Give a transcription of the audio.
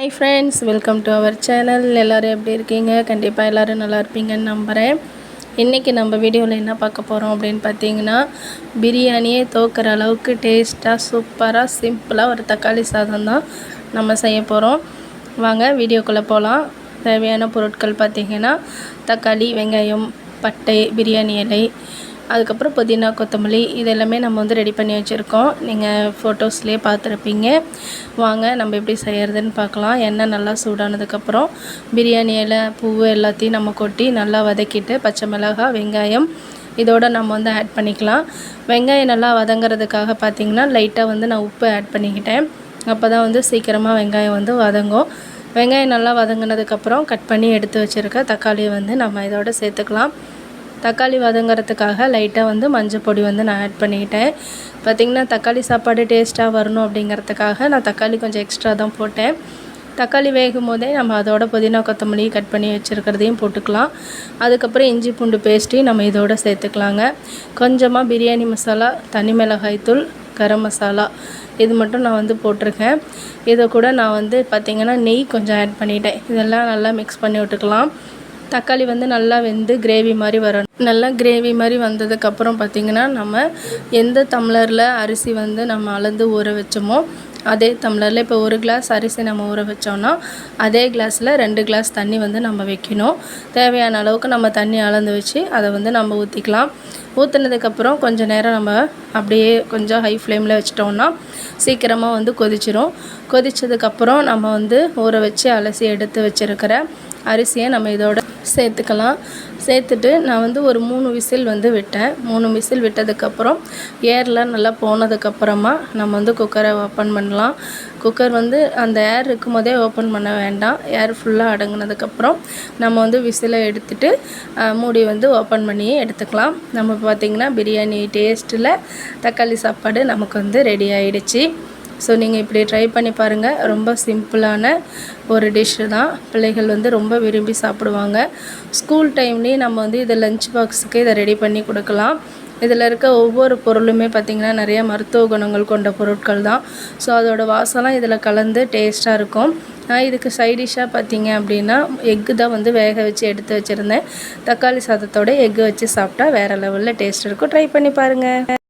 Hi friends welcome to our channel எல்லோரும் எப்படி இருக்கீங்க? கண்டிப்பாக எல்லோரும் நல்லா இருப்பீங்கன்னு நம்புகிறேன் இன்றைக்கி நம்ம வீடியோவில் என்ன பார்க்க போகிறோம் அப்படின்னு பார்த்தீங்கன்னா பிரியாணியே தோக்கிற அளவுக்கு டேஸ்ட்டாக சூப்பராக சிம்பிளாக ஒரு தக்காளி சாதம் தான் நம்ம செய்ய போகிறோம் வாங்க வீடியோக்குள்ளே போகலாம் தேவையான பொருட்கள் பார்த்திங்கன்னா தக்காளி வெங்காயம் பட்டை பிரியாணி இலை அதுக்கப்புறம் புதினா கொத்தமல்லி இது எல்லாமே நம்ம வந்து ரெடி பண்ணி வச்சுருக்கோம். நீங்கள் ஃபோட்டோஸ்லேயே பார்த்துருப்பீங்க. வாங்க நம்ம எப்படி செய்கிறதுன்னு பார்க்கலாம். எண்ணெய் நல்லா சூடானதுக்கப்புறம் பிரியாணி இலை பூவு எல்லாத்தையும் நம்ம கொட்டி நல்லா வதக்கிட்டு பச்சை மிளகாய் வெங்காயம் இதோடு நம்ம வந்து ஆட் பண்ணிக்கலாம். வெங்காயம் நல்லா வதங்கிறதுக்காக பார்த்திங்கன்னா லைட்டாக வந்து நான் உப்பு ஆட் பண்ணிக்கிட்டேன். அப்போ தான் வந்து சீக்கிரமாக வெங்காயம் வந்து வதங்கும். வெங்காயம் நல்லா வதங்கினதுக்கப்புறம் கட் பண்ணி எடுத்து வச்சுருக்க தக்காளியை வந்து நம்ம இதோட சேர்த்துக்கலாம். தக்காளி வதங்கிறதுக்காக லைட்டாக வந்து மஞ்சள் பொடி வந்து நான் ஆட் பண்ணிக்கிட்டேன் பார்த்திங்கன்னா தக்காளி சாப்பாடு டேஸ்ட்டாக வரணும் அப்படிங்கிறதுக்காக நான் தக்காளி கொஞ்சம் எக்ஸ்ட்ரா தான் போட்டேன். தக்காளி வேகும் போதே நம்ம அதோட புதினா கொத்தமல்லி கட் பண்ணி வச்சுருக்கிறதையும் போட்டுக்கலாம். அதுக்கப்புறம் இஞ்சி பூண்டு பேஸ்ட்டையும் நம்ம இதோட சேர்த்துக்கலாங்க. கொஞ்சமாக பிரியாணி மசாலா தனி மிளகாய் தூள் கரம் மசாலா இது மட்டும் நான் வந்து போட்டிருக்கேன். இதை கூட நான் வந்து பார்த்திங்கன்னா நெய் கொஞ்சம் ஆட் பண்ணிட்டேன். இதெல்லாம் நல்லா மிக்ஸ் பண்ணி விட்டுக்கலாம். தக்காளி வந்து நல்லா வெந்து கிரேவி மாதிரி வரணும். நல்லா கிரேவி மாதிரி வந்ததுக்கப்புறம் பார்த்திங்கன்னா நம்ம எந்த டம்ளரில் அரிசி வந்து நம்ம அளந்து ஊற வச்சோமோ அதே டம்ளரில் இப்போ ஒரு கிளாஸ் அரிசி நம்ம ஊற வச்சோம்னா அதே கிளாஸில் ரெண்டு கிளாஸ் தண்ணி வந்து நம்ம வைக்கணும். தேவையான அளவுக்கு நம்ம தண்ணி அளந்து வச்சு அதை வந்து நம்ம ஊற்றிக்கலாம் ஊற்றுனதுக்கப்புறம் கொஞ்சம் நேரம் நம்ம அப்படியே கொஞ்சம் ஹை ஃப்ளேமில் வச்சிட்டோம்னா சீக்கிரமாக வந்து கொதிச்சிரும். கொதித்ததுக்கப்புறம் நம்ம வந்து ஊற வச்சு அலசி எடுத்து வச்சுருக்கிற அரிசியை நம்ம இதோட சேர்த்துக்கலாம். சேர்த்துட்டு நான் வந்து ஒரு மூணு விசில் வந்து விட்டேன். மூணு விசில் விட்டதுக்கப்புறம் ஏர்லாம் நல்லா போனதுக்கப்புறமா நம்ம வந்து குக்கரை ஓப்பன் பண்ணலாம். குக்கர் வந்து அந்த ஏர் இருக்கும் போதே ஓப்பன் பண்ண வேண்டாம். ஏர் ஃபுல்லாக அடங்கினதுக்கப்புறம் நம்ம வந்து விசிலை எடுத்துட்டு மூடி வந்து ஓப்பன் பண்ணி எடுத்துக்கலாம். நம்ம பார்த்திங்கன்னா பிரியாணி டேஸ்ட்டில் தக்காளி சாப்பாடு நமக்கு வந்து ரெடி ஆகிடுச்சி ஸோ நீங்கள் இப்படி ட்ரை பண்ணி பாருங்கள் ரொம்ப சிம்பிளான ஒரு டிஷ்ஷு தான். பிள்ளைகள் வந்து ரொம்ப விரும்பி சாப்பிடுவாங்க. ஸ்கூல் டைம்லேயும் நம்ம வந்து இதை லஞ்ச் பாக்ஸுக்கு இதை ரெடி பண்ணி கொடுக்கலாம். இதில் இருக்க ஒவ்வொரு பொருளுமே பார்த்திங்கன்னா நிறைய மருத்துவ குணங்கள் கொண்ட பொருட்கள் தான். ஸோ அதோடய வாசலாம் இதில் கலந்து டேஸ்ட்டாக இருக்கும். நான் இதுக்கு சைடிஷ்ஷாக பார்த்தீங்க அப்படின்னா எக்கு தான் வந்து வேக வச்சு எடுத்து வச்சுருந்தேன். தக்காளி சாதத்தோட எக்கு வச்சு சாப்பிட்டா வேறு லெவலில் டேஸ்ட் இருக்கும். ட்ரை பண்ணி பாருங்கள்